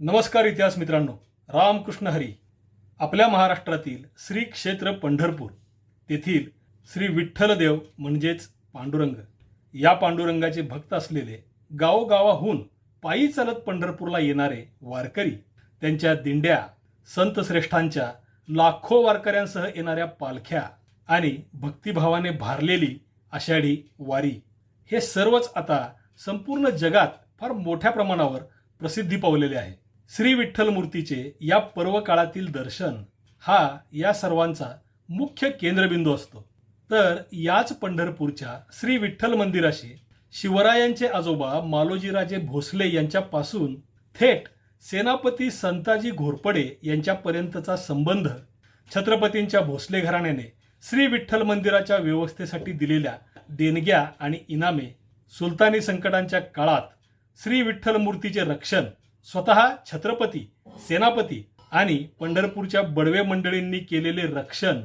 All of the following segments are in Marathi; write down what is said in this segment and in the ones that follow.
नमस्कार इतिहास मित्रांनो रामकृष्ण हरी आपल्या महाराष्ट्रातील श्री क्षेत्र पंढरपूर तेथील श्री विठ्ठलदेव म्हणजेच पांडुरंग. या पांडुरंगाचे भक्त असलेले गावोगावाहून पायी चालत पंढरपूरला येणारे वारकरी त्यांच्या दिंड्या संत श्रेष्ठांच्या लाखो वारकऱ्यांसह येणाऱ्या पालख्या आणि भक्तिभावाने भारलेली आषाढी वारी हे सर्वच आता संपूर्ण जगात फार मोठ्या प्रमाणावर प्रसिद्धी पावलेले आहे. श्री विठ्ठल मूर्तीचे या पर्व काळातील दर्शन हा या सर्वांचा मुख्य केंद्रबिंदू असतो. तर याच पंढरपूरच्या श्री विठ्ठल मंदिराशी शिवरायांचे आजोबा मालोजीराजे भोसले यांच्यापासून थेट सेनापती संताजी घोरपडे यांच्यापर्यंतचा संबंध छत्रपतींच्या भोसले घराण्याने श्री विठ्ठल मंदिराच्या व्यवस्थेसाठी दिलेल्या देणग्या आणि इनामे सुलतानी संकटांच्या काळात श्री विठ्ठल मूर्तीचे रक्षण स्वतः छत्रपती सेनापती आणि पंढरपूरच्या बडवे मंडळींनी केलेले रक्षण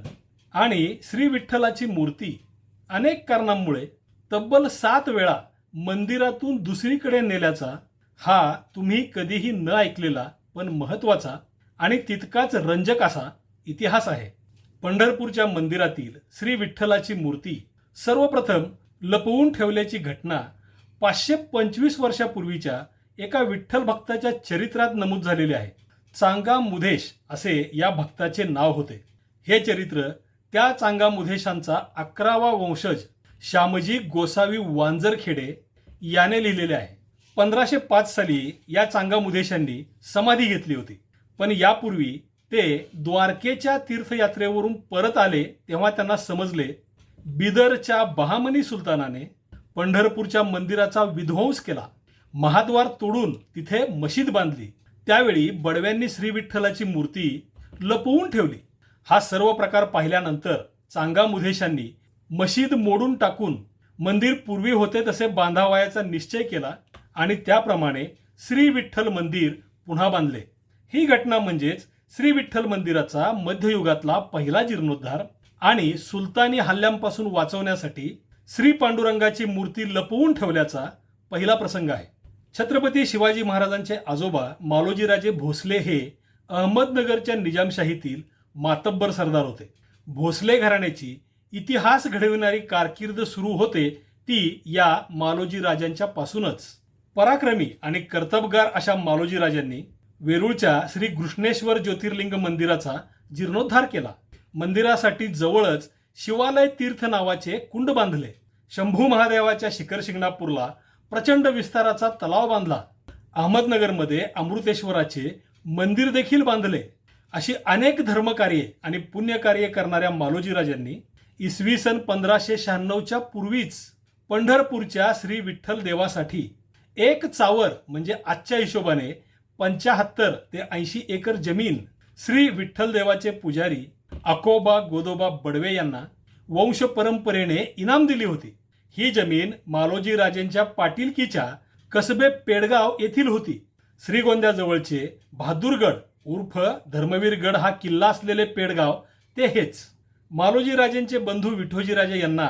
आणि श्री विठ्ठलाची मूर्ती अनेक कारणांमुळे तब्बल सात वेळा मंदिरातून दुसरीकडे नेल्याचा हा तुम्ही कधीही न ऐकलेला पण महत्त्वाचा आणि तितकाच रंजक असा इतिहास आहे. पंढरपूरच्या मंदिरातील श्री विठ्ठलाची मूर्ती सर्वप्रथम लपवून ठेवल्याची घटना पाचशे पंचवीस वर्षापूर्वीच्या एका विठ्ठल भक्ताच्या चरित्रात नमूद झालेले आहे. चांगा मुधेश असे या भक्ताचे नाव होते. हे चरित्र त्या चांगा मुधेशांचा अकरावा वंशज श्यामजी गोसावी वांजरखेडे याने लिहिलेले आहे. पंधराशे पाच साली या चांगा मुधेशांनी समाधी घेतली होती. पण यापूर्वी ते द्वारकेच्या तीर्थयात्रेवरून परत आले तेव्हा त्यांना समजले बिदरच्या बहामनी सुलतानाने पंढरपूरच्या मंदिराचा विध्वंस केला. महाद्वार तोडून तिथे मशीद बांधली. त्यावेळी बडव्यांनी श्री विठ्ठलाची मूर्ती लपवून ठेवली. हा सर्व प्रकार पाहिल्यानंतर चांगा मुधेशांनी मशीद मोडून टाकून मंदिर पूर्वी होते तसे बांधावयाचा निश्चय केला आणि त्याप्रमाणे श्री विठ्ठल मंदिर पुन्हा बांधले. ही घटना म्हणजेच श्री विठ्ठल मंदिराचा मध्ययुगातला पहिला जीर्णोद्धार आणि सुलतानी हल्ल्यांपासून वाचवण्यासाठी श्री पांडुरंगाची मूर्ती लपवून ठेवल्याचा पहिला प्रसंग आहे. छत्रपती शिवाजी महाराजांचे आजोबा मालोजीराजे भोसले हे अहमदनगरच्या निजामशाहीतील मातब्बर सरदार होते. भोसले घराण्याची इतिहास घडविणारी कारकीर्द सुरू होते ती या मालोजी राजांच्या पासूनच. पराक्रमी आणि कर्तबगार अशा मालोजी राजांनी वेरूळच्या श्री कृष्णेश्वर ज्योतिर्लिंग मंदिराचा जीर्णोद्धार केला. मंदिरासाठी जवळच शिवालय तीर्थ नावाचे कुंड बांधले. शंभू महादेवाच्या शिखर शिंगणापूरला प्रचंड विस्ताराचा तलाव बांधला. अहमदनगरमध्ये अमृतेश्वराचे मंदिर देखील बांधले. अशी अनेक धर्मकार्ये आणि पुण्यकार्ये करणाऱ्या मालोजीराजांनी इसवी सन पंधराशे शहाण्णवच्या पूर्वीच पंढरपूरच्या श्री विठ्ठल देवासाठी एक चावर म्हणजे आजच्या हिशोबाने पंचाहत्तर ते ऐंशी एकर जमीन श्री विठ्ठल देवाचे पुजारी अकोबा गोदोबा बडवे यांना वंश परंपरेने इनाम दिली होती. ही जमीन मालोजी राजेंच्या पाटीलकीच्या कसबे पेडगाव येथील होती. श्रीगोंद्याजवळचे बहादूरगड उर्फ धर्मवीरगड हा किल्ला असलेले पेडगाव ते हेच. मालोजी राजेंचे बंधू विठोजीराजे यांना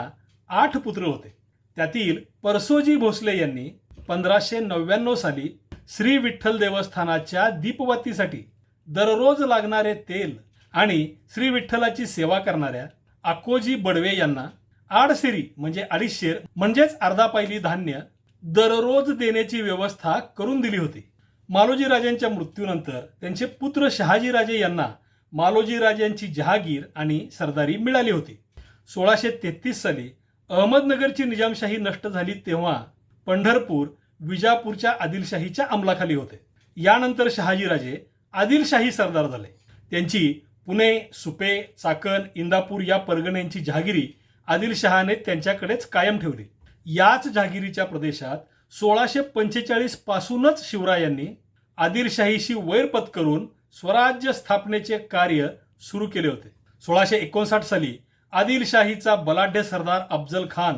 आठ पुत्र होते. त्यातील परसोजी भोसले यांनी पंधराशे नव्याण्णव साली श्री विठ्ठल देवस्थानाच्या दीपवातीसाठी दररोज लागणारे तेल आणि श्री विठ्ठलाची सेवा करणाऱ्या अकोजी बडवे यांना आडसिरी म्हणजे अडीचशेर म्हणजेच अर्धा पायली धान्य दररोज देण्याची व्यवस्था करून दिली होती. मालोजी राजांच्या मृत्यूनंतर त्यांचे पुत्र शहाजीराजे यांना मालोजी राजांची जहागीर आणि सरदारी मिळाली होती. सोळाशे तेहतीस साली अहमदनगरची निजामशाही नष्ट झाली तेव्हा पंढरपूर विजापूरच्या आदिलशाहीच्या अंमलाखाली होते. यानंतर शहाजीराजे आदिलशाही सरदार झाले. त्यांची पुणे सुपे चाकण इंदापूर या परगण्यांची जहागिरी आदिलशहाने त्यांच्याकडेच कायम ठेवली. याच जहागिरीच्या प्रदेशात सोळाशे पंचेचाळीस पासूनच शिवरायांनी आदिलशाहीशी वैर पत्करून स्वराज्य स्थापनेचे कार्य सुरू केले होते. सोळाशे एकोणसाठ साली आदिलशाहीचा बलाढ्य सरदार अफजल खान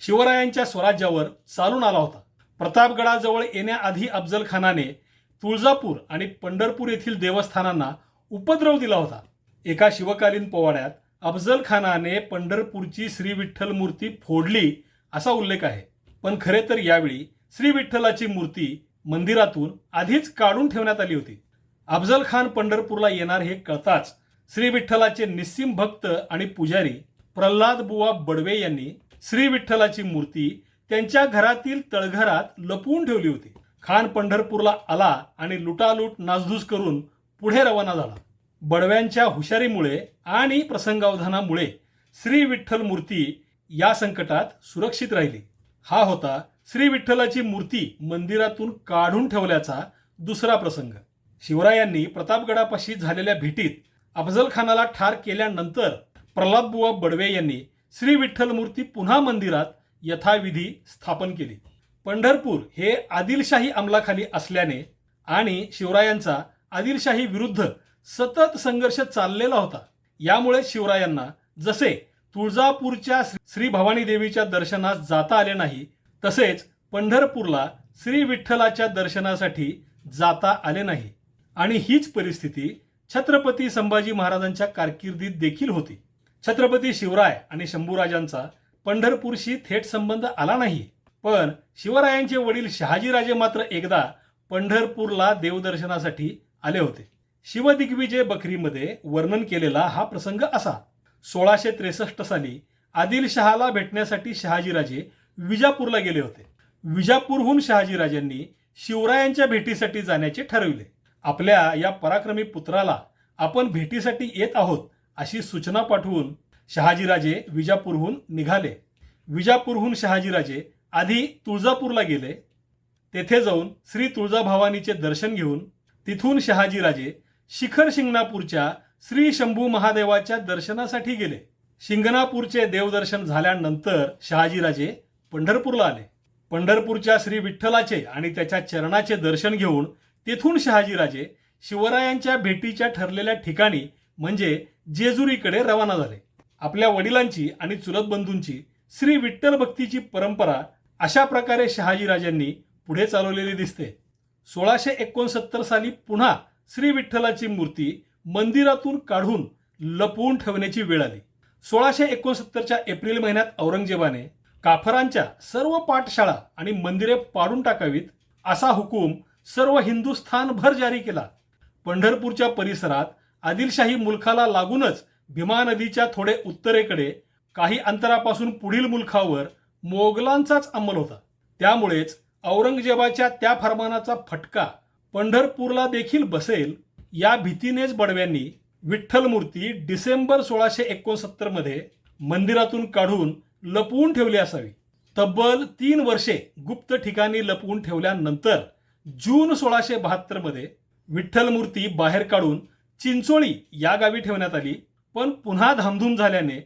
शिवरायांच्या स्वराज्यावर चालून आला होता. प्रतापगडाजवळ येण्याआधी अफजल खानाने तुळजापूर आणि पंढरपूर येथील देवस्थानांना उपद्रव दिला होता. एका शिवकालीन पोवाड्यात अफजल खानाने पंढरपूरची श्री विठ्ठल मूर्ती फोडली असा उल्लेख आहे. पण खरे तर यावेळी श्री विठ्ठलाची मूर्ती मंदिरातून आधीच काढून ठेवण्यात आली होती. अफजल खान पंढरपूरला येणार हे कळताच श्री विठ्ठलाचे निस्सिम भक्त आणि पुजारी प्रल्हाद बुवा बडवे यांनी श्री विठ्ठलाची मूर्ती त्यांच्या घरातील तळघरात लपवून ठेवली होती. खान पंढरपूरला आला आणि लुटालूट नासधूस करून पुढे रवाना झाला. बडव्यांच्या हुशारीमुळे आणि प्रसंगावधानामुळे श्री विठ्ठल मूर्ती या संकटात सुरक्षित राहिली. हा होता श्री विठ्ठलाची मूर्ती मंदिरातून काढून ठेवल्याचा दुसरा प्रसंग. शिवरायांनी प्रतापगडापाशी झालेल्या भेटीत अफजलखानाला ठार केल्यानंतर प्रल्हादबुवा बडवे यांनी श्री विठ्ठल मूर्ती पुन्हा मंदिरात यथाविधी स्थापन केली. पंढरपूर हे आदिलशाही अंमलाखाली असल्याने आणि शिवरायांचा आदिलशाही विरुद्ध सतत संघर्ष चाललेला होता. यामुळे शिवरायांना जसे तुळजापूरच्या श्री- भवानी देवीच्या दर्शनास जाता आले नाही तसेच पंढरपूरला श्री विठ्ठलाच्या दर्शनासाठी जाता आले नाही. आणि हीच परिस्थिती छत्रपती संभाजी महाराजांच्या कारकिर्दीत देखील होती. छत्रपती शिवराय आणि शंभूराजांचा पंढरपूरशी थेट संबंध आला नाही. पण शिवरायांचे वडील शहाजीराजे मात्र एकदा पंढरपूरला देवदर्शनासाठी आले होते. शिवदिग्विजय बकरीमध्ये वर्णन केलेला हा प्रसंग असा. सोळाशे त्रेसष्ट साली आदिलशहाला भेटण्यासाठी शहाजीराजे विजापूरला गेले होते. विजापूरहून शहाजीराजांनी शिवरायांच्या भेटीसाठी जाण्याचे ठरविले. आपल्या या पराक्रमी पुत्राला आपण भेटीसाठी येत आहोत अशी सूचना पाठवून शहाजीराजे विजापूरहून निघाले. विजापूरहून शहाजीराजे आधी तुळजापूरला गेले. तेथे जाऊन श्री तुळजाभवानीचे दर्शन घेऊन तिथून शहाजीराजे शिखर शिंगणापूरच्या श्री शंभू महादेवाच्या दर्शनासाठी गेले. शिंगणापूरचे देवदर्शन झाल्यानंतर शहाजीराजे पंढरपूरला आले. पंढरपूरच्या श्री विठ्ठलाचे आणि त्याच्या चरणाचे दर्शन घेऊन तेथून शहाजीराजे शिवरायांच्या भेटीच्या ठरलेल्या ठिकाणी म्हणजे जेजुरीकडे रवाना झाले. आपल्या वडिलांची आणि चुलत बंधूंची श्री विठ्ठल भक्तीची परंपरा अशा प्रकारे शहाजीराजांनी पुढे चालवलेली दिसते. सोळाशे एकोणसत्तर साली पुन्हा श्री विठ्ठलाची मूर्ती मंदिरातून काढून लपवून ठेवण्याची वेळ आली. सोळाशे एकोणसत्तरच्या एप्रिल महिन्यात औरंगजेबाने काफरांच्या सर्व पाठशाळा आणि मंदिरे पाडून टाकावीत असा हुकूम सर्व हिंदुस्थानभर जारी केला. पंढरपूरच्या परिसरात आदिलशाही मुलखाला लागूनच भीमा नदीच्या थोडे उत्तरेकडे काही अंतरापासून पुढील मुलखावर मोगलांचाच अंमल होता. त्यामुळेच औरंगजेबाच्या त्या फरमानाचा फटका पंढरपूरला देखील बसेल या भीतीनेच बडव्यांनी विठ्ठल मूर्ती डिसेंबर सोळाशे एकोणसत्तरमध्ये मंदिरातून काढून लपवून ठेवली असावी. तब्बल तीन वर्षे गुप्त ठिकाणी लपवून ठेवल्यानंतर जून सोळाशे बहात्तरमध्ये विठ्ठल मूर्ती बाहेर काढून चिंचोळी या गावी ठेवण्यात आली पण पुन्हा धामधूम झाल्याने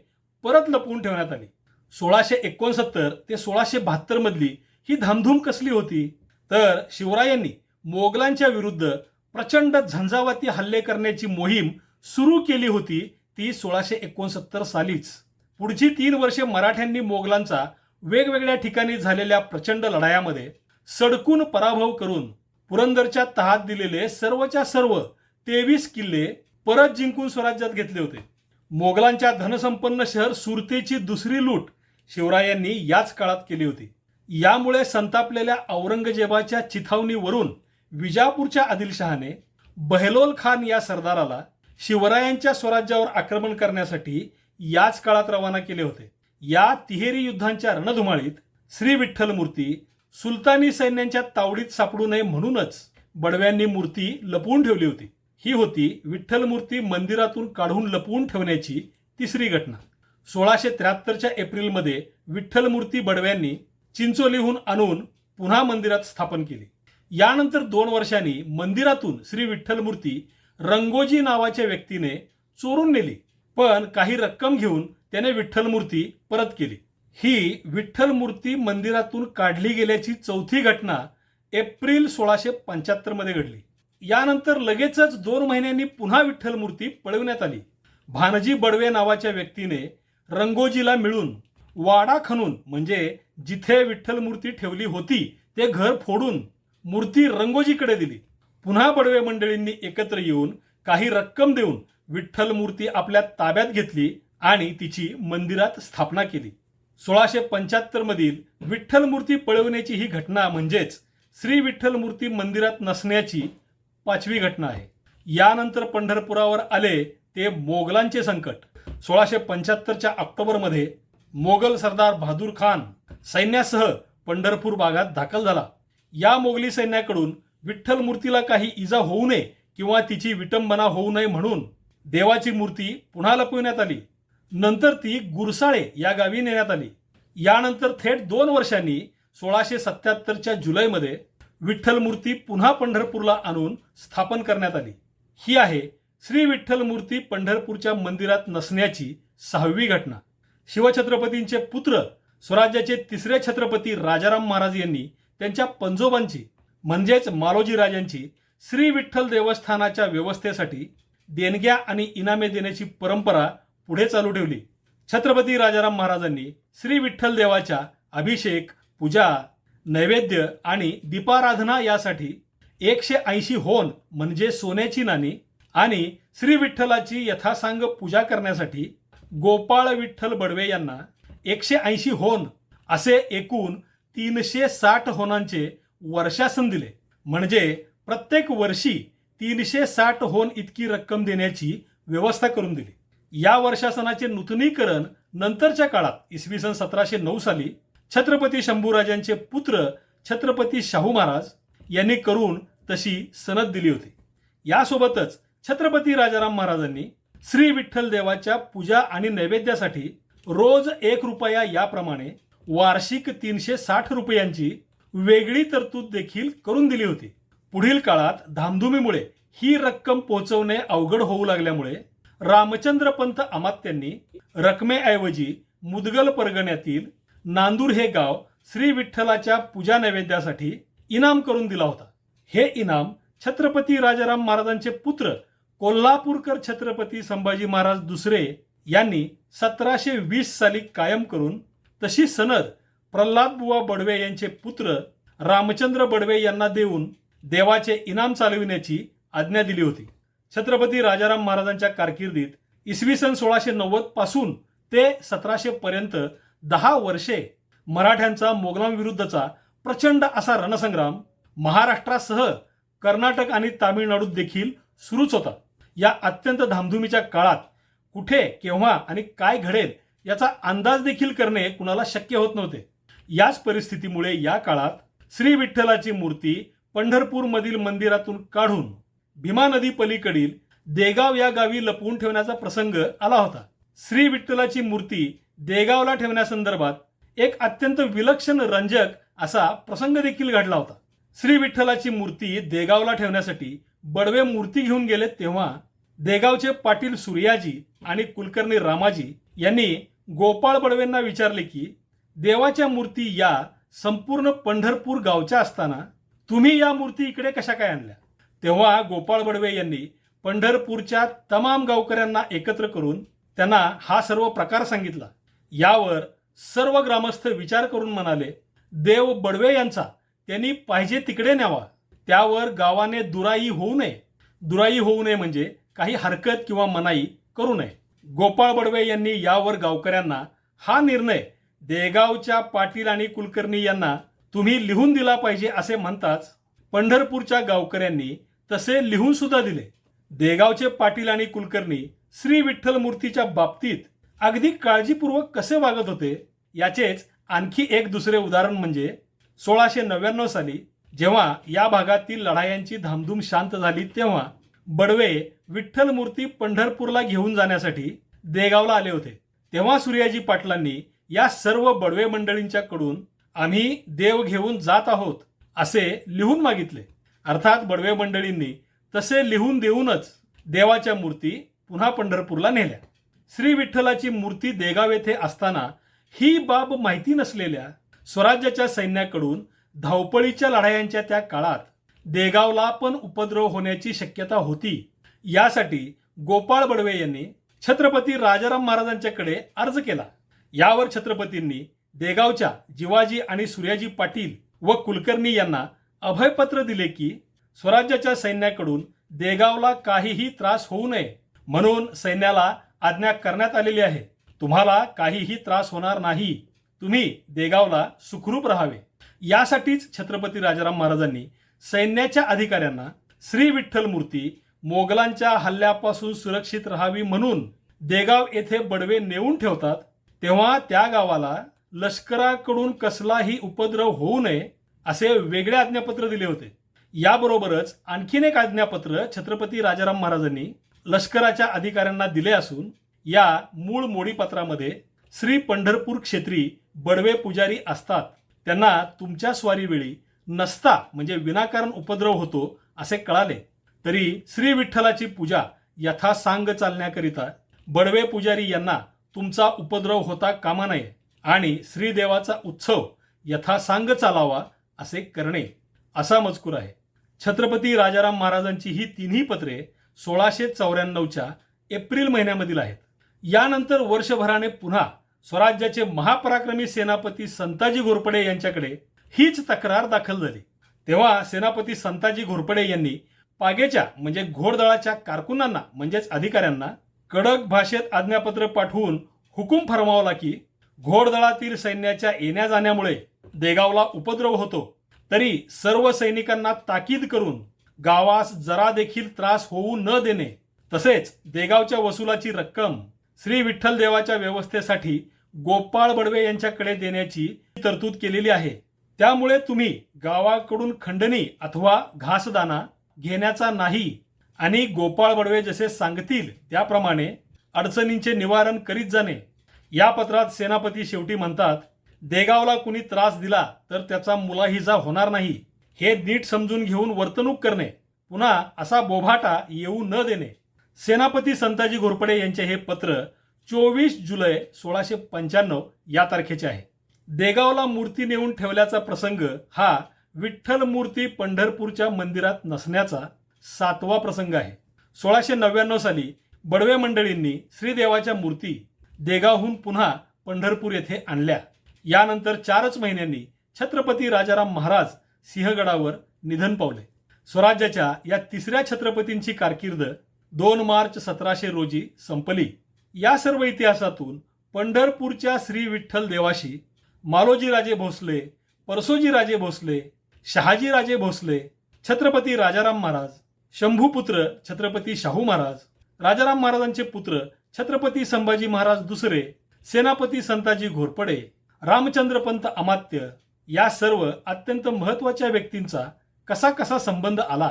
परत लपवून ठेवण्यात आली. सोळाशे एकोणसत्तर ते सोळाशे बहात्तरमधली ही धामधूम कसली होती? तर शिवरायांनी मोगलांच्या विरुद्ध प्रचंड झंझावाती हल्ले करण्याची मोहीम सुरू केली होती ती सोळाशे एकोणसत्तर सालीच. पुढची तीन वर्षे मराठ्यांनी मोगलांचा वेगवेगळ्या ठिकाणी झालेल्या प्रचंड लढायामध्ये सडकून पराभव करून पुरंदरच्या तहात दिलेले सर्वच्या सर्व तेवीस किल्ले परत जिंकून स्वराज्यात घेतले होते. मोगलांच्या धनसंपन्न शहर सुरतेची दुसरी लूट शिवरायांनी याच काळात केली होती. यामुळे संतापलेल्या औरंगजेबाच्या चिथावणीवरून विजापूरच्या आदिलशहाने बहलोल खान या सरदाराला शिवरायांच्या स्वराज्यावर आक्रमण करण्यासाठी याच काळात रवाना केले होते. या तिहेरी युद्धांच्या रणधुमाळीत श्री विठ्ठल मूर्ती सुलतानी सैन्यांच्या तावडीत सापडू नये म्हणूनच बडव्यांनी मूर्ती लपवून ठेवली होती. ही होती विठ्ठल मूर्ती मंदिरातून काढून लपवून ठेवण्याची तिसरी घटना. सोळाशे त्र्याहत्तरच्या एप्रिलमध्ये विठ्ठल मूर्ती बडव्यांनी चिंचोलीहून आणून पुन्हा मंदिरात स्थापन केली. यानंतर दोन वर्षांनी मंदिरातून श्री विठ्ठल मूर्ती रंगोजी नावाच्या व्यक्तीने चोरून नेली पण काही रक्कम घेऊन त्याने विठ्ठल मूर्ती परत केली. ही विठ्ठल मूर्ती मंदिरातून काढली गेल्याची चौथी घटना एप्रिल सोळाशे पंच्याहत्तरमध्ये घडली. यानंतर लगेचच दोन महिन्यांनी पुन्हा विठ्ठल मूर्ती पळविण्यात आली. भानजी बडवे नावाच्या व्यक्तीने रंगोजीला मिळून वाडा खणून म्हणजे जिथे विठ्ठल मूर्ती ठेवली होती ते घर फोडून मूर्ती रंगोजीकडे दिली. पुन्हा बडवे मंडळींनी एकत्र येऊन काही रक्कम देऊन विठ्ठल मूर्ती आपल्या ताब्यात घेतली आणि तिची मंदिरात स्थापना केली. सोळाशे पंच्याहत्तर मधील विठ्ठल मूर्ती पळवण्याची ही घटना म्हणजेच श्री विठ्ठल मूर्ती मंदिरात नसण्याची पाचवी घटना आहे. यानंतर पंढरपुरावर आले ते मोगलांचे संकट. सोळाशे पंच्याहत्तरच्या ऑक्टोबरमध्ये मोगल सरदार बहादूर खान सैन्यासह पंढरपूर भागात दाखल झाला. या मोगली सैन्याकडून विठ्ठल मूर्तीला काही इजा होऊ नये किंवा तिची विटंबना होऊ नये म्हणून देवाची मूर्ती पुन्हा लपविण्यात आली. नंतर ती गुरसाळे या गावी नेण्यात आली. यानंतर थेट दोन वर्षांनी सोळाशे सत्याहत्तरच्या जुलैमध्ये विठ्ठल मूर्ती पुन्हा पंढरपूरला आणून स्थापन करण्यात आली. ही आहे श्री विठ्ठल मूर्ती पंढरपूरच्या मंदिरात नसण्याची सहावी घटना. शिवछत्रपतींचे पुत्र स्वराज्याचे तिसरे छत्रपती राजाराम महाराज यांनी त्यांच्या पंजोबांची म्हणजेच मालोजी राजांची श्री विठ्ठल देवस्थानाच्या व्यवस्थेसाठी देणग्या आणि इनामे देण्याची परंपरा पुढे चालू ठेवली. छत्रपती राजाराम महाराजांनी श्री विठ्ठल देवाच्या अभिषेक पूजा नैवेद्य आणि दीपाराधना यासाठी एकशे ऐंशी होन म्हणजे सोन्याची नाणी आणि श्री विठ्ठलाची यथासांग पूजा करण्यासाठी गोपाळ विठ्ठल बडवे यांना एकशे ऐंशी होन असे एकूण तीनशे साठ होनांचे वर्षासन दिले. म्हणजे प्रत्येक वर्षी तीनशे साठ होन इतकी रक्कम देण्याची व्यवस्था करून दिली. या वर्षासनाचे नूतनीकरण नंतरच्या काळात इसवी सन सतराशे नऊ साली छत्रपती शंभूराजांचे पुत्र छत्रपती शाहू महाराज यांनी करून तशी सनद दिली होती. यासोबतच छत्रपती राजाराम महाराजांनी श्री विठ्ठल देवाच्या पूजा आणि नैवेद्यासाठी रोज एक रुपया याप्रमाणे वार्षिक तीनशे साठ रुपयांची वेगळी तरतूद देखील करून दिली होती. पुढील काळात धामधुमीमुळे ही रक्कम पोहोचवणे अवघड होऊ लागल्यामुळे रामचंद्र पंत अमात्यांनी रकमेऐवजी मुदगल परगण्यातील नांदूर हे गाव श्री विठ्ठलाच्या पूजा नैवेद्यासाठी इनाम करून दिला होता. हे इनाम छत्रपती राजाराम महाराजांचे पुत्र कोल्हापूरकर छत्रपती संभाजी महाराज दुसरे यांनी सतराशे वीस साली कायम करून तशी सनद प्रल्हाद बुवा बडवे यांचे पुत्र रामचंद्र बडवे यांना देऊन देवाचे इनाम चालविण्याची आज्ञा दिली होती. छत्रपती राजाराम महाराजांच्या कारकिर्दीत इसवी सन सोळाशे नव्वदपासून ते सतराशे पर्यंत दहा वर्षे मराठ्यांचा मोगलांविरुद्धचा प्रचंड असा रणसंग्राम महाराष्ट्रासह कर्नाटक आणि तामिळनाडूत देखील सुरूच होता. या अत्यंत धामधुमीच्या काळात कुठे केव्हा आणि काय घडेल याचा अंदाज देखील करणे कुणाला शक्य होत नव्हते. याच परिस्थितीमुळे या काळात श्री विठ्ठलाची मूर्ती पंढरपूरमधील मंदिरातून काढून भीमा नदी पलीकडील देगाव या गावी लपवून ठेवण्याचा प्रसंग आला होता. श्री विठ्ठलाची मूर्ती देगावला ठेवण्यासंदर्भात एक अत्यंत विलक्षण रंजक असा प्रसंग देखील घडला होता. श्री विठ्ठलाची मूर्ती देगावला ठेवण्यासाठी बडवे मूर्ती घेऊन गेले तेव्हा देगावचे पाटील सूर्याजी आणि कुलकर्णी रामाजी यांनी गोपाळ बडवेंना विचारले की देवाच्या मूर्ती या संपूर्ण पंढरपूर गावच्या असताना तुम्ही या मूर्ती इकडे कशा काय आणल्या? तेव्हा गोपाळ बडवे यांनी पंढरपूरच्या तमाम गावकऱ्यांना एकत्र करून त्यांना हा सर्व प्रकार सांगितला. यावर सर्व ग्रामस्थ विचार करून म्हणाले देव बडवे यांचा त्यांनी पाहिजे तिकडे न्यावा. त्यावर गावाने दुराई होऊ नये. दुराई होऊ नये म्हणजे काही हरकत किंवा मनाई करू नये. गोपाळ बडवे यांनी यावर गावकऱ्यांना हा निर्णय देगावच्या पाटील आणि कुलकर्णी यांना तुम्ही लिहून दिला पाहिजे असे म्हणताच पंढरपूरच्या गावकऱ्यांनी तसे लिहून सुद्धा दिले. देगावचे पाटील आणि कुलकर्णी श्री विठ्ठल मूर्तीच्या बाबतीत अगदी काळजीपूर्वक कसे वागत होते याचेच आणखी एक दुसरे उदाहरण म्हणजे सोळाशे नव्याण्णव साली जेव्हा या भागातील लढायांची धामधूम शांत झाली तेव्हा बडवे विठ्ठल मूर्ती पंढरपूरला घेऊन जाण्यासाठी देगावला आले होते. तेव्हा सूर्याजी पाटलांनी या सर्व बडवे मंडळींच्याकडून आम्ही देव घेऊन जात आहोत असे लिहून मागितले. अर्थात बडवे मंडळींनी तसे लिहून देऊनच देवाच्या मूर्ती पुन्हा पंढरपूरला नेल्या. श्री विठ्ठलाची मूर्ती देगाव येथे असताना ही बाब माहिती नसलेल्या स्वराज्याच्या सैन्याकडून धावपळीच्या लढायांच्या त्या काळात देगावला पण उपद्रव होण्याची शक्यता होती. यासाठी गोपाळ बडवे यांनी छत्रपती राजाराम महाराजांच्याकडे अर्ज केला. यावर छत्रपतींनी देगावच्या जिवाजी आणि सूर्याजी पाटील व कुलकर्णी यांना अभयपत्र दिले की स्वराज्याच्या सैन्याकडून देगावला काहीही त्रास होऊ नये म्हणून सैन्याला आज्ञा करण्यात आलेली आहे. तुम्हाला काहीही त्रास होणार नाही. तुम्ही देगावला सुखरूप राहावे. यासाठीच छत्रपती राजाराम महाराजांनी सैन्याच्या अधिकाऱ्यांना श्री विठ्ठल मूर्ती मोगलांच्या हल्ल्यापासून सुरक्षित राहावी म्हणून देगाव येथे बडवे नेऊन ठेवतात तेव्हा त्या गावाला लष्कराकडून कसलाही उपद्रव होऊ नये असे वेगळे आज्ञापत्र दिले होते. याबरोबरच आणखीन एक आज्ञापत्र छत्रपती राजाराम महाराजांनी लष्कराच्या अधिकाऱ्यांना दिले असून या मूळ मोडीपत्रामध्ये श्री पंढरपूर क्षेत्री बडवे पुजारी असतात. त्यांना तुमच्या स्वारीवेळी नसता म्हणजे विनाकारण उपद्रव होतो असे कळाले. तरी श्री विठ्ठलाची पूजा यथासांग चालण्याकरिता बडवे पुजारी यांना तुमचा उपद्रव होता कामा नये आणि श्रीदेवाचा उत्सव यथासांग चालावा असे करणे. असा मजकूर आहे. छत्रपती राजाराम महाराजांची ही तिन्ही पत्रे सोळाशे चौऱ्याण्णवच्या एप्रिल महिन्यामधील आहेत. यानंतर वर्षभराने पुन्हा स्वराज्याचे महापराक्रमी सेनापती संताजी घोरपडे यांच्याकडे हीच तक्रार दाखल झाली. तेव्हा सेनापती संताजी घोरपडे यांनी पागेच्या म्हणजे घोडदळाच्या कारकुनांना म्हणजेच अधिकाऱ्यांना कडक भाषेत आज्ञापत्र पाठवून हुकूम फरमावला की घोडदळातील सैन्याच्या येण्या जाण्यामुळे देगावला उपद्रव होतो. तरी सर्व सैनिकांना ताकीद करून गावास जरा देखील त्रास होऊ न देणे तसेच देगावच्या वसुलाची रक्कम श्री विठ्ठल देवाच्या व्यवस्थेसाठी गोपाळ बडवे यांच्याकडे देण्याची तरतूद केलेली आहे. त्यामुळे तुम्ही गावाकडून खंडणी अथवा घासदाना घेण्याचा नाही आणि गोपाळ बडवे जसे सांगतील त्याप्रमाणे अडचणींचे निवारण करीत जाणे. या पत्रात सेनापती शेवटी म्हणतात देगावला कुणी त्रास दिला तर त्याचा मुलाहिजा होणार नाही. हे नीट समजून घेऊन वर्तणूक करणे. पुन्हा असा बोभाटा येऊ न देणे. सेनापती संताजी घोरपडे यांचे हे पत्र चोवीस जुलै सोळाशे पंच्याण्णव या तारखेचे आहे. देगावला मूर्ती नेऊन ठेवल्याचा प्रसंग हा विठ्ठल मूर्ती पंढरपूरच्या मंदिरात नसण्याचा सातवा प्रसंग आहे. सोळाशे नव्याण्णव साली बडवे मंडळींनी श्रीदेवाच्या मूर्ती देगावहून पुन्हा पंढरपूर येथे आणल्या. यानंतर चारच महिन्यांनी छत्रपती राजाराम महाराज सिंहगडावर निधन पावले. स्वराज्याच्या या तिसऱ्या छत्रपतींची कारकीर्द दोन मार्च सतराशे रोजी संपली. या सर्व इतिहासातून पंढरपूरच्या श्री विठ्ठल देवाशी मालोजीराजे भोसले परसोजीराजे भोसले शहाजीराजे भोसले छत्रपती राजाराम महाराज शंभूपुत्र छत्रपती शाहू महाराज राजाराम महाराजांचे पुत्र छत्रपती संभाजी महाराज दुसरे सेनापती संताजी घोरपडे रामचंद्रपंत अमात्य या सर्व अत्यंत महत्त्वाच्या व्यक्तींचा कसा कसा संबंध आला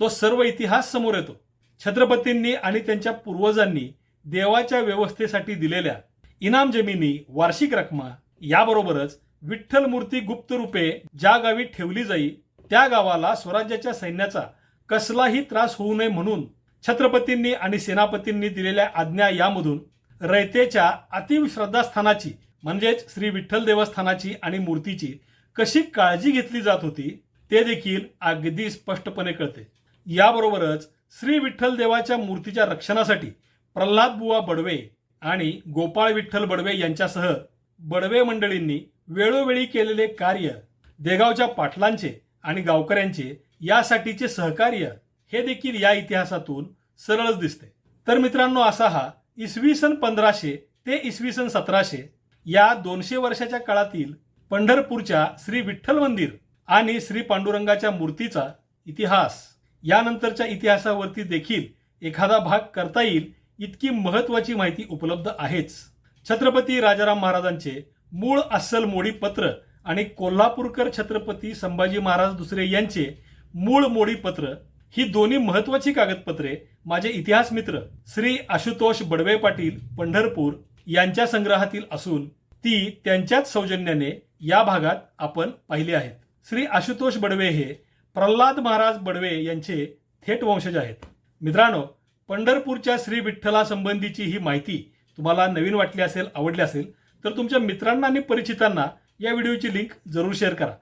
तो सर्व इतिहास समोर येतो. छत्रपतींनी आणि त्यांच्या पूर्वजांनी देवाच्या व्यवस्थेसाठी दिलेल्या इनाम जमिनी वार्षिक रकमा याबरोबरच विठ्ठल मूर्ती गुप्त रूपे ज्या गावी ठेवली जाई त्या गावाला स्वराज्याच्या सैन्याचा कसलाही त्रास होऊ नये म्हणून छत्रपतींनी आणि सेनापतींनी दिलेल्या आज्ञा यामधून रयतेच्या अतिव श्रद्धास्थानाची म्हणजेच श्री विठ्ठल देवस्थानाची आणि मूर्तीची कशी काळजी घेतली जात होती ते देखील अगदी स्पष्टपणे कळते. याबरोबरच श्री विठ्ठल देवाच्या मूर्तीच्या रक्षणासाठी प्रल्हाद बुवा बडवे आणि गोपाळ विठ्ठल बडवे यांच्यासह बडवे मंडळींनी वेळोवेळी केलेले कार्य देगावच्या पाटलांचे आणि गावकऱ्यांचे यासाठीचे सहकार्य हे देखील या इतिहासातून सरळच दिसते. तर मित्रांनो असा हा इसवी सन पंधराशे ते इसवी सन सतराशे या दोनशे वर्षाच्या काळातील पंढरपूरच्या श्री विठ्ठल मंदिर आणि श्री पांडुरंगाच्या मूर्तीचा इतिहास. यानंतरच्या इतिहासावरती देखील एखादा भाग करता येईल इतकी महत्वाची माहिती उपलब्ध आहेच. छत्रपती राजाराम महाराजांचे मूळ अस्सल मोडी पत्र आणि कोल्हापूरकर छत्रपती संभाजी महाराज दुसरे यांचे मूळ मोडी पत्र ही दोन्ही महत्वाची कागदपत्रे माझे इतिहास मित्र श्री आशुतोष बडवे पाटील पंढरपूर यांच्या संग्रहातील असून ती त्यांच्याच सौजन्याने या भागात आपण पाहिली आहेत. श्री आशुतोष बडवे हे प्रल्हाद महाराज बडवे यांचे थेट वंशज आहेत. मित्रांनो पंढरपूरच्या श्री विठ्ठलासंबंधीची ही माहिती तुम्हाला नवीन वाटली असेल आवडली असेल तर तुमच्या मित्रांना आणि परिचितांना या व्हिडिओची लिंक जरूर शेअर करा.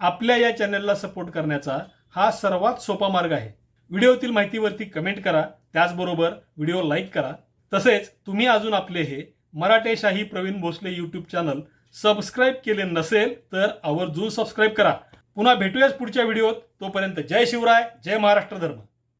आपल्या या चॅनलला सपोर्ट करण्याचा हा सर्वात सोपा मार्ग आहे. व्हिडिओतील माहितीवरती कमेंट करा त्याचबरोबर व्हिडिओ लाईक करा. तसेच तुम्ही अजून आपले हे Maratheshahi Praveen Bhosale YouTube channel subscribe केले नसेल तर आवर्जून सबस्क्राईब करा. पुन्हा भेटूयाच पुढच्या व्हिडिओत तोपर्यंत जय शिवराय जय महाराष्ट्र धर्म.